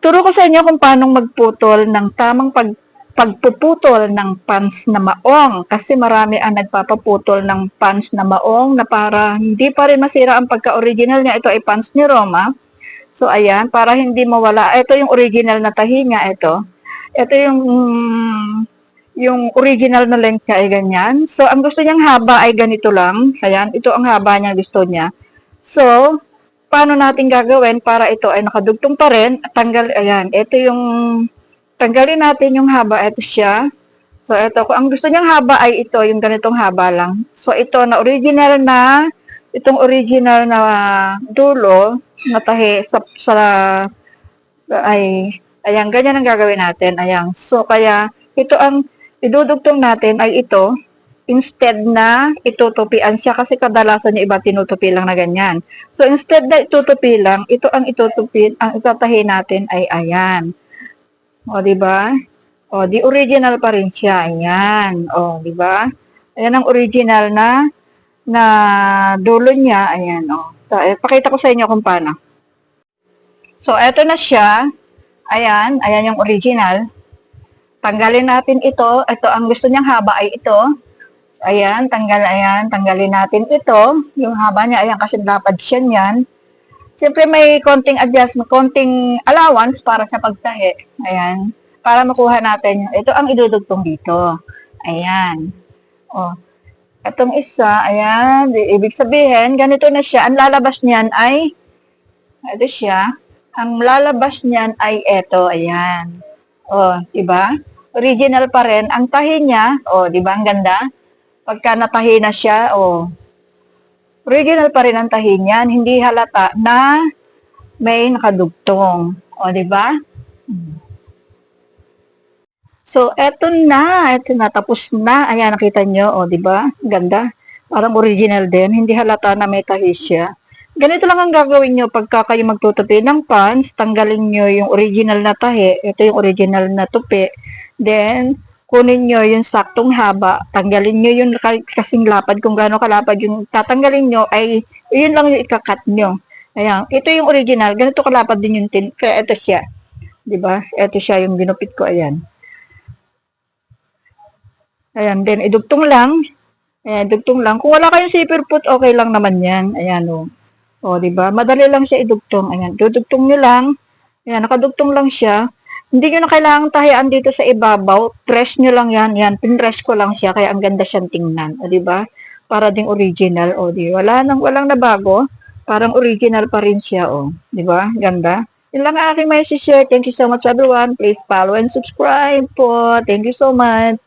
Turo ko sa inyo kung paano magputol ng tamang pag pagpuputol ng pants na maong kasi marami ang nagpapaputol ng pants na maong na para hindi pa rin masira ang pagka-original niya. Ito ay pants ni Roma. So, ayan, para hindi mawala. Ito yung original na tahi niya, ito. Ito yung yung original na length niya ay ganyan. So, ang gusto niyang haba ay ganito lang. Ayan, ito ang haba niya gusto niya. So, paano natin gagawin para ito ay nakadugtong pa rin? Tanggal, ayan, ito yung, tanggalin natin yung haba, ito siya. So, ito, kung ang gusto niyang haba ay ito, yung ganitong haba lang. So, ito na original na, itong original na dulo, na tahi sa, sa ay, ayan, ganyan ang gagawin natin. Ayan, so, kaya, ito ang, idudugtong natin ay ito, instead na itutupian siya kasi kadalasan yung iba tinutupi lang na ganyan. So instead na itutupi lang, ito ang itutupi, ang itatahi natin ay ayan. O, di ba? O, di original pa rin siya. Ayan. O, di ba? Ayan ang original na na dulo niya. Ayan, o. Eh, pakita ko sa inyo kung paano. So, eto na siya. Ayan. Ayan yung original. Tanggalin natin ito. Ito, ang gusto niyang haba ay ito. Ayan, tanggal, ayan, tanggalin natin ito. Yung haba niya, ayan, kasi dapat siya niyan. Siyempre may konting adjustment, konting allowance para sa pagtahi. Ayan, para makuha natin. Ito ang idudugtong dito. Ayan. O, itong isa, ayan, ibig sabihin, ganito na siya. Ang lalabas niyan ay, ito siya. Ang lalabas niyan ay ito, ayan. O, diba? Original pa rin. Ang tahi niya, o, diba, ang ganda? Pagka natahi na siya, o, original pa rin ang tahi niyan, hindi halata na may nakadugtong. O, di ba? Hmm. So, eto na, eto na, tapos na. Ayan, nakita nyo, o, di ba? Ganda. Parang original din, hindi halata na may tahi siya. Ganito lang ang gagawin nyo pagka kayo magtutupi ng pants, tanggalin nyo yung original na tahi, ito yung original na tupi, then, kunin nyo yung saktong haba, tanggalin nyo yung ka- kasing lapad, kung gaano kalapad yung tatanggalin nyo, ay yun lang yung ikakat nyo. Ayan, ito yung original, ganito kalapad din yung tin, kaya ito siya. ba? Ito siya yung ginupit ko, ayan. Ayan, then idugtong lang. Ayan, dugtong lang. Kung wala kayong zipper foot, okay lang naman yan. Ayan, o. O, di ba? Madali lang siya idugtong. Ayan, dudugtong nyo lang. Ayan, nakadugtong lang siya. Hindi nyo na kailangang tahian dito sa ibabaw. Press nyo lang yan. Yan, pinress ko lang siya. Kaya ang ganda siyang tingnan. O, di ba? Para ding original. O, di Wala nang, walang nabago. Parang original pa rin siya. O, di ba? Ganda. Yun lang ang aking may share. Thank you so much everyone. Please follow and subscribe po. Thank you so much.